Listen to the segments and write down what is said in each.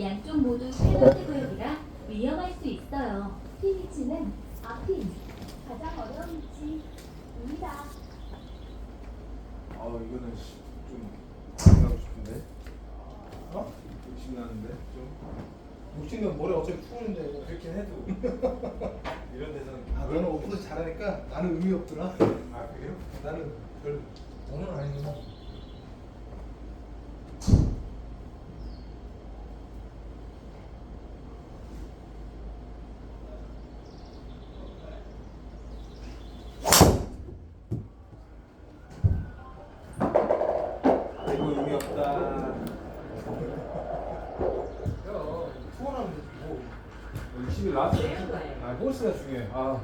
양쪽 모두 페널티 구역이라 위험할 수 있어요. 피니치는 앞핀 가장 어려운 위치입니다. 아 이거는 씨, 좀 안하고 싶은데 어? 욕심 나는데 좀 욕심은 모레 어차피 푸는데 이거. 그렇긴 해도 이런 데서는 아 너는 오프도 잘하니까 나는 의미 없더라 아 그래요? 나는 별 너는 아니구나 이거 의미 없다 야 투원하면 되지 뭐 욕심이 라스트 아 홀스가 중요해 아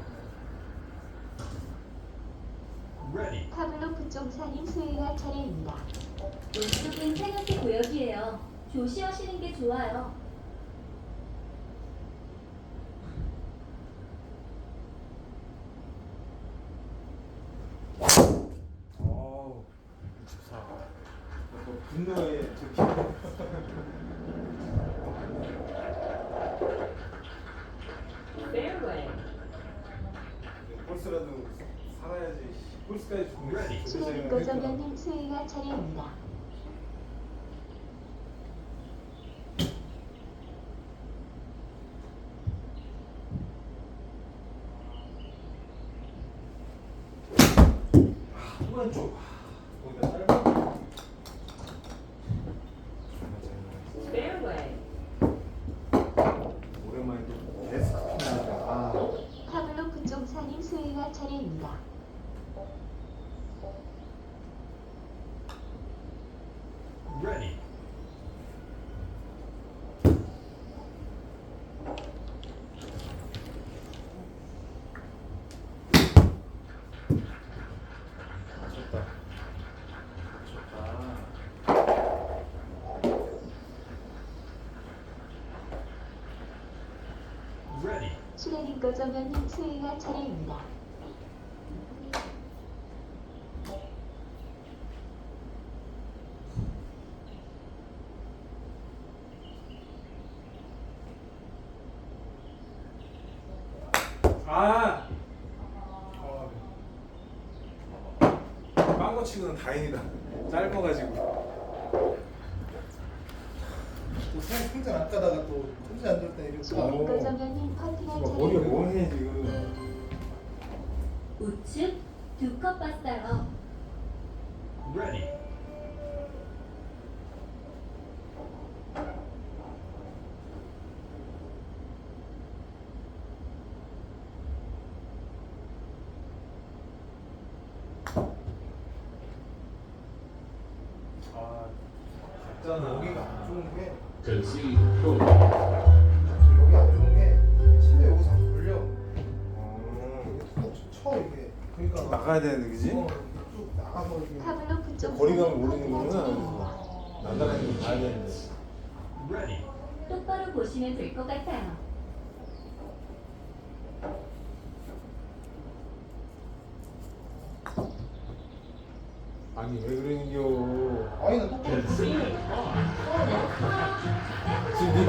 파블로 부총사님 수행할 차례입니다. 오른쪽은 페널티 구역이에요. 조심하시는 게 좋아요. 어우 64 뭐 분노의 저기 홀스라도 살아야지 홀스까지 죽는 수행인 거점장님 수행할 차례입니다. 후반 쪽 거기다 짧아 오랜만에 또 데스크 나왔다 아 파블로 부총사님 수행할 차례입니다. 좋다 좋다 수행인 거점장님 수행할 차례입니다. 아! 어, 빵거 치고는 다행이다. 짧아가지고 또 생- 생선 안 까다가 또 손질 안 될때 이렇게 수행인 오. 거점장님 퍼팅할 어, 머리가 차례입니다. 뭐해 지금 우측 두컵 봤어요. 아 작잖아 여기가 안 좋은 게 Concede goal. 여기 안 좋은 게 침대 여기서 안 걸려 어, 이게 툭쳐 이게 그러니까 나가야? 어, 이렇게 쭉 나가서 이게 파블로 부총사님 거리감을 퍼팅할 모르는구나 차례입니다. 나가는 거 봐야 되는데 똑바로 보시면 될 것 같아요.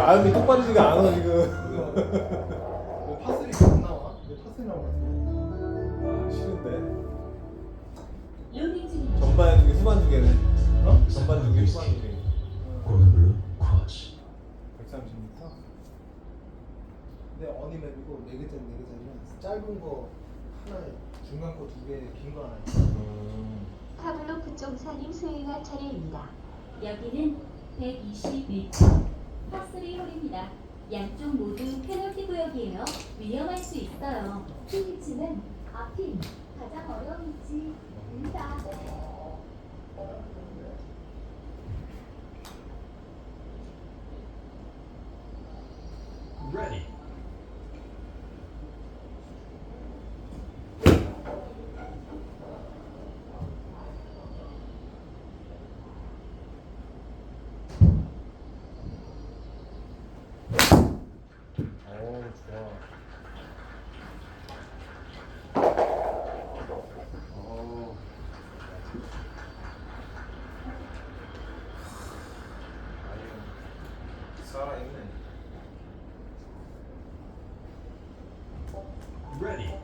마음이 똑바르지가 않아 지금 왜 파슬이 안 나와? 왜 파슬이 나와? 아 싫은데 로딩 중입니다. 전반 두개 후반 두 개네 어? 전반 두개 후반 두개 Honolulu cross. 130m? 근데 어니맵이고 네 개짜리 네 개짜리는 짧은 거 하나에 중간 거 두 개, 긴 거 하나 있어. 음. 파블로 부총사님 수행할 차례입니다. 여기는 120m 파3 홀입니다. 양쪽 모두 페널티 구역이에요. 위험할 수 있어요. 피니치는 앞핀 가장 어려운 위치입니다. 어우 좋아 어우 아이언 살아있네.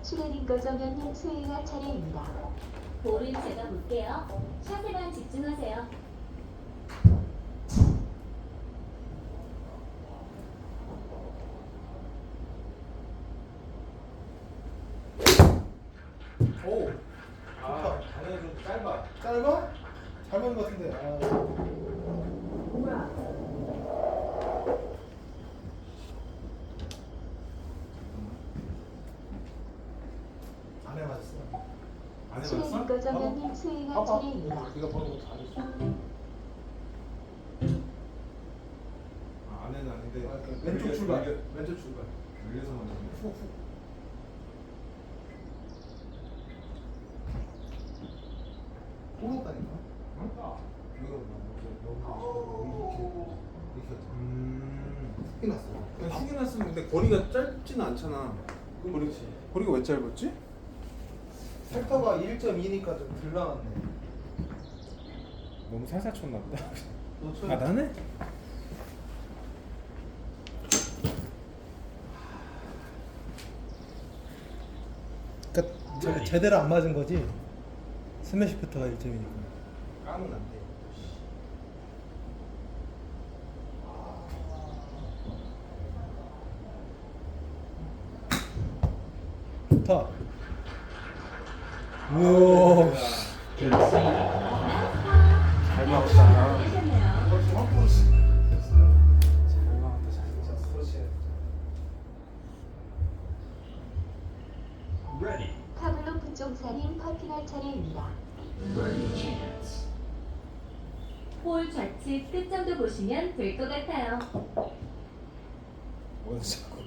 슈레딩 거정현님 수행할 차례입니다. 볼은 제가 볼게요. 샷에만 집중하세요. 오. 아, 방향이 좀 짧아. 짧아? 잘 맞은 것 같은데. 아. 안에 맞았어. 안 슈레딩 해봤어? 수행할 봐봐. 차례입니다. 네가 보는 거다 알았어. 아, 안에는 아닌데. 아, 그 왼쪽 출발. 돌려- 왼쪽 출발. 먼저. 훅 훅. 꼬였다니까. 어? 이거 너무 이렇게 음. 훅이 났어. 그냥 났으면 근데 거리가 짧지는 않잖아. 그렇지. 거리가 왜 짧았지? 섹터가 1.2니까 좀덜 나왔네. 너무 살살 쳤나 보다. 쳐. 아 나네? 그러니까 제, 제대로 안 맞은 거지. 스매시 패터가 1점이니까. 까면 안 돼. 좋다. 우와. 잘. 파블로 부종사님 퍼팅할 차례입니다. 볼 좌측 끝 정도 보시면 될 것 같아요. 뭐 자꾸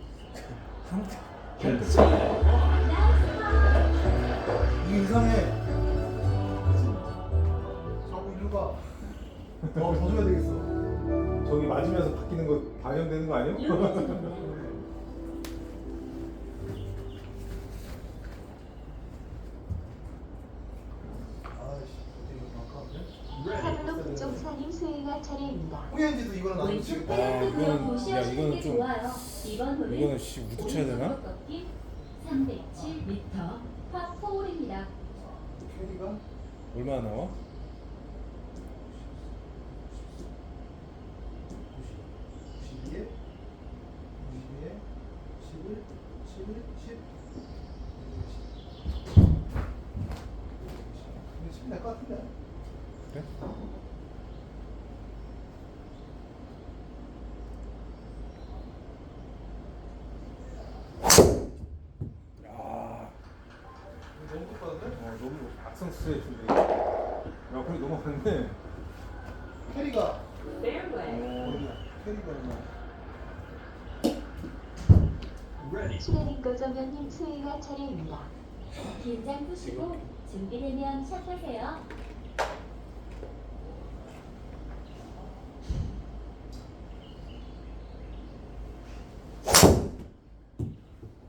한 Concede. 더, 더 줘야 되겠어. 저기 맞으면서 바뀌는 거 방향되는 거 아니야? 아이씨, 이거 아까운데? 수행할 차례입니다. 호연지도 이거는 안 왼쪽 구역 이거는- 보시하시는 야, 이거는 게 좀- 좋아요. 이번 홀은 이거는 씨 우드 쳐야 되나? 오른쪽으로 꺾기 307m 파4홀입니다. 캐리가 얼마나 나와? 92에 92에 11 11 10 근데 10 낼것 같은데? 그래? 야, 너무 똑같은데? 어, 너무 악성 스트레이트인데. 야, 거기 넘어갔네. 캐리가 얼마? Ready. 슈레딩 거정현님 수행할 차례입니다. 긴장 푸시고 준비되면 시작하세요.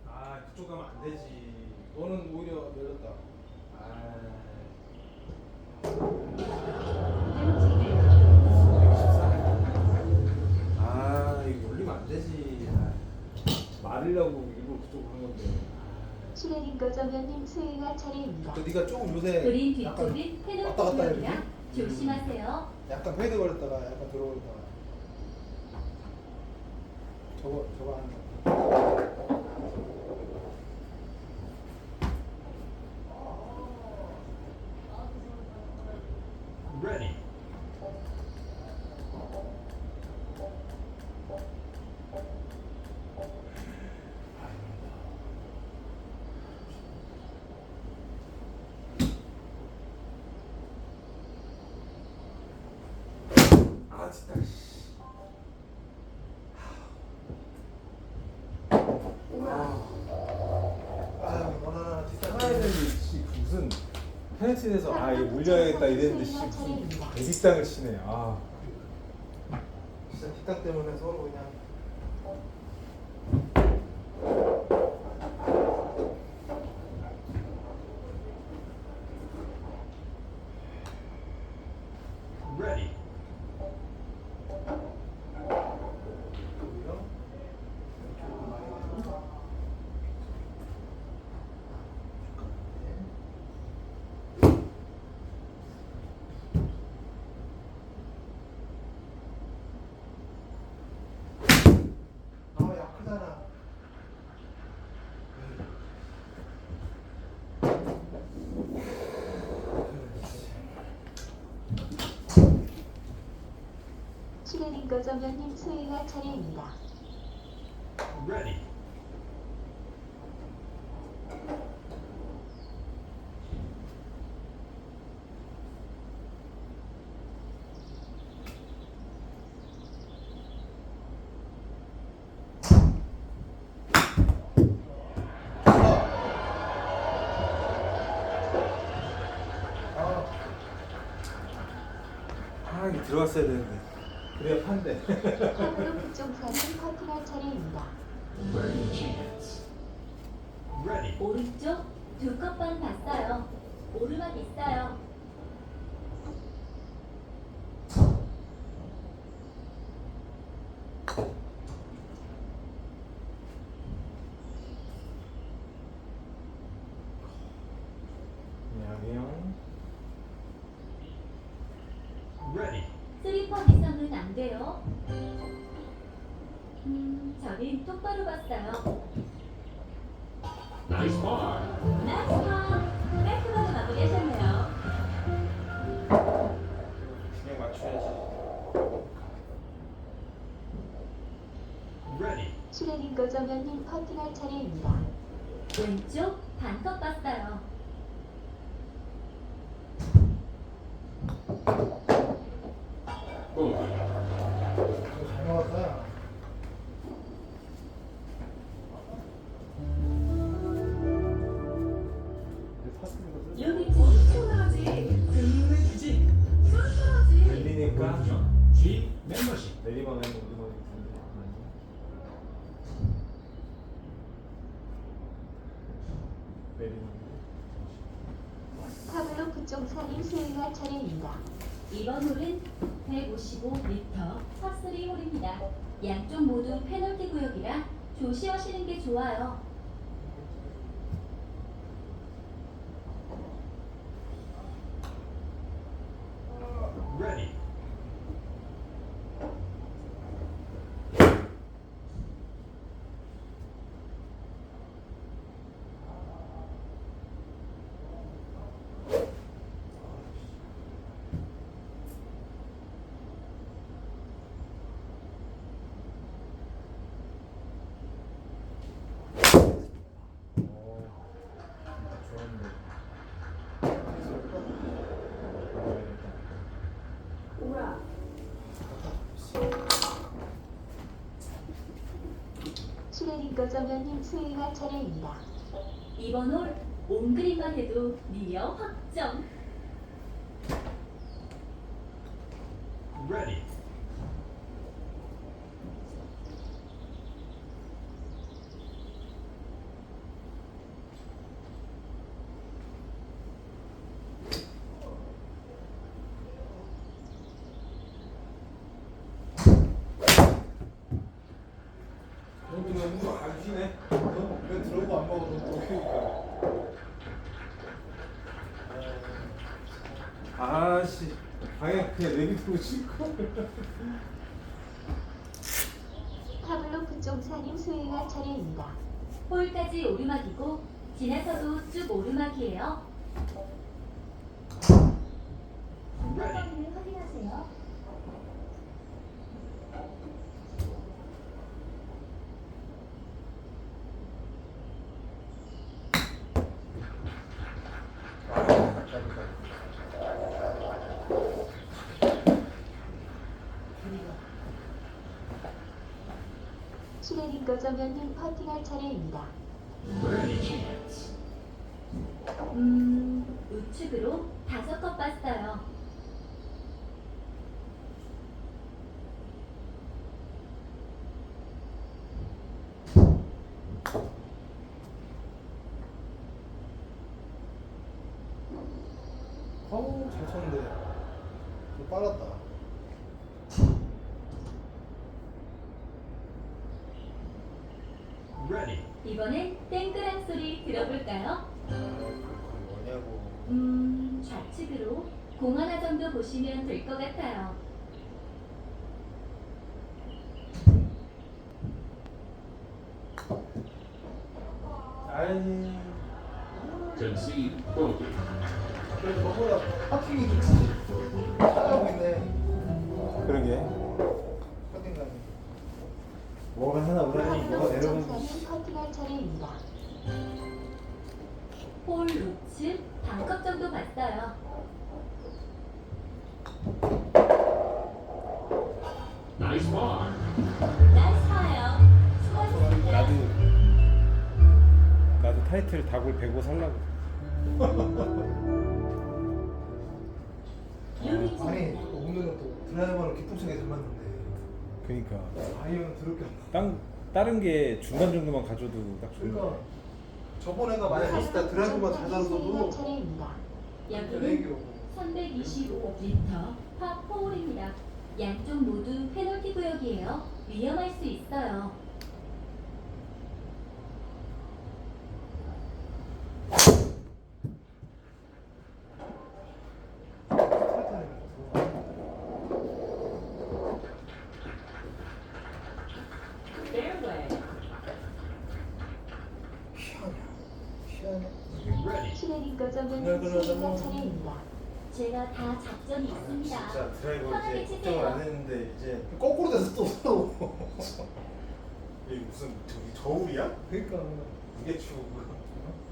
아, 그쪽 가면 안 되지. 너는 오히려 내렸다. 아. 아, 이거 올리면 안 되지. 아, 말으려고 일부러 그쪽으로 한 건데. 거정현님 수행할 차례입니다. 그 네가 조금 요새 그린 약간 페널티 왔다 갔다 구역이라 해야지. 조심하세요. 약간 패드 걸렸다가 약간 들어올다가 저거 저거 하는 거. 아, 진짜. 씨. 아유 너나 진짜 하나 했는데, 씨, 무슨 페널티에서 아, 이거 올려야겠다 이랬는데, 씨, 무슨 대뒷땅을 치네. 아. 진짜 뒷땅 때문에 서로 그냥 점연님 수행할 차례입니다. Ready. 아, 들어갔어야 되는데 그래야 판대 차례입니다. 오른쪽 두 컵 반 봤어요. 오르막 있어요 Ready. 쓰리퍼 음, 저는 똑바로 봤어요. Nice par. 나이스 파! 깔끔하게 마무리하셨네요. 그냥 맞춰야지 Ready. 슈레딩거 점연님 퍼팅할 차례입니다. 왼쪽 반컵 봤어요. 조심하시는 게 좋아요. Ready. 어, 좋았는데 점연님 수행할 차례입니다. 이번 홀 온그린만 해도 니어 확정. Ready. 그러면 이거 안 쉬네 왜 들어오고 안 먹어? 너 아씨 방에 그냥 내비두고 쉴걸 파블로 부종사님 수행할 차례입니다. 홀까지 오르막이고 지나서도 쭉 오르막이에요. 을 확인하세요. 슈레딩거 점연님 퍼팅할 차례입니다. 음, 우측으로 다섯 컵 봤어요. 어우 잘 쳤는데 좀 빨랐다. 보시면 될 것 같아요. Concede bogey. 그래 저보다 파킹이 좀 잘하고 있네. 그러게 뭐가 하나 오라니 뭐가 차례입니다. 홀 우측 반컵 정도 봤어요. 나이스. 나도 나도 타이틀 다굴 105 살라고. 아니 오늘은 또 드라이버는 기쁨차게 잘 맞는데 그러니까 안 맞. 땅 다른 게 중간 정도만 가져도 딱 좋은데. 그러니까 저번에가 만약 했을 때 드라이브만 잘 차례입니다. 여기는 내기로 325m 파4홀입니다. 양쪽 모두 페널티 구역이에요. 위험할 수 있어요. 그래, 거점은 그래. 차례입니다. 제가 다 작전이 있습니다. 진짜 드라이버 편하게 이제. 걱정을 안 했는데 이제 거꾸로 돼서 또 서로. 이게 무슨 저기 저울이야? 그러니까 무게 치고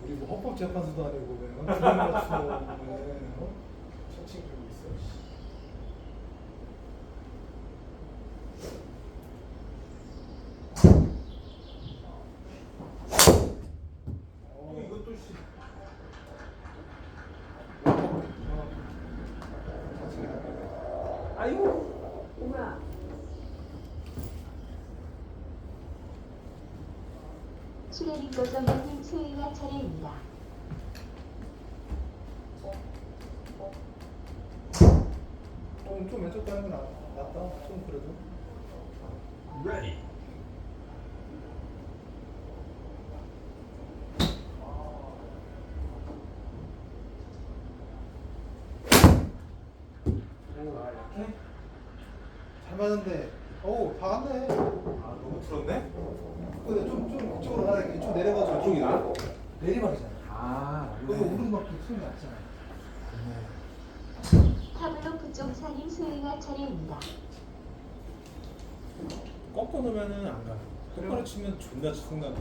우리 뭐 헌법 재판소도 아니고 왜 드라이버 맞추고 왜 어? 천칭 들고 있어 씨. 어, 이것도 씨 아이고 오라 신혜림 거점은 수행할 차례입니다. 좀, 좀 왼쪽 가는 낫- 낫다. 좀 그래도. Ready. 아 약해? 잘 맞는데. 어우, 박았네. 아 너무 틀었네? 근데 좀, 좀 이쪽으로 가야 이쪽 내려가지고. 저쪽이 나? 내리막이잖아. 아 그리고 오르막도 소리 났잖아. 파블로 부정사님 수행할 차례입니다. 꺾어 놓으면은 안 가. 똑바로 치면 존나 순간.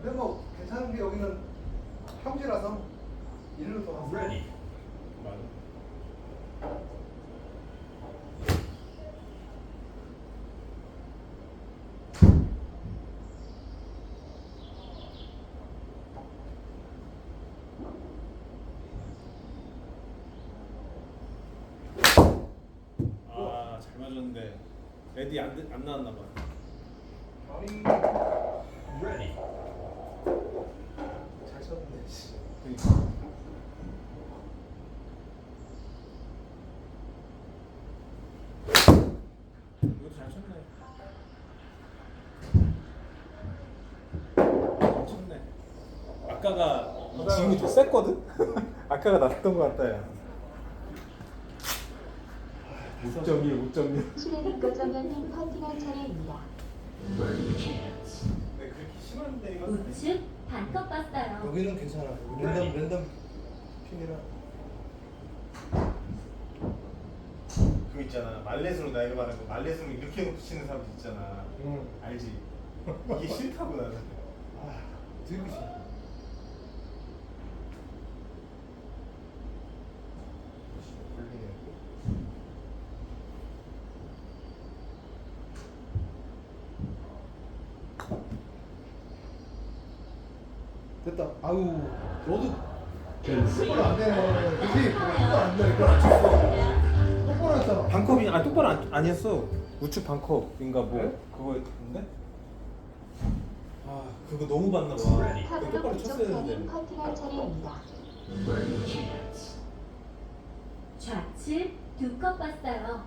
근데 뭐 괜찮은 게 여기는 평지라서 일로 왔어. Ready. 맞아. 아, 잘 맞았는데 레디 안, 돼- 안 나왔나 봐. 아니, Ready. 잘 쳤는데. 씨. 그러니까. 이것도 잘 쳤네. 잘 쳤네. 아까가 이 지금이 더 셌거든? 아까가 낫던 것 같다 야 5.1 5.1 신혜림 거점은 퍼팅할 차례입니다. 근데 그렇게 심한데 이거 우측 반컵 봤어요. 여기는 괜찮아. 랜덤, 랜덤 핀이라. 그거 있잖아 말렛으로 나이가 많은 거 말렛으로 이렇게 놓고 치는 사람들 있잖아 응. 알지? 이게 싫다고 나는 아, 되게 싫어. 아니었어 우측 반컵인가 뭐 네? 그거였는데 아 그거 너무 봤나 봐 Ready. 그거 파블로 똑바로 쳤어야 되는데 퍼팅할 차례입니다. 좌측 두컵 봤어요.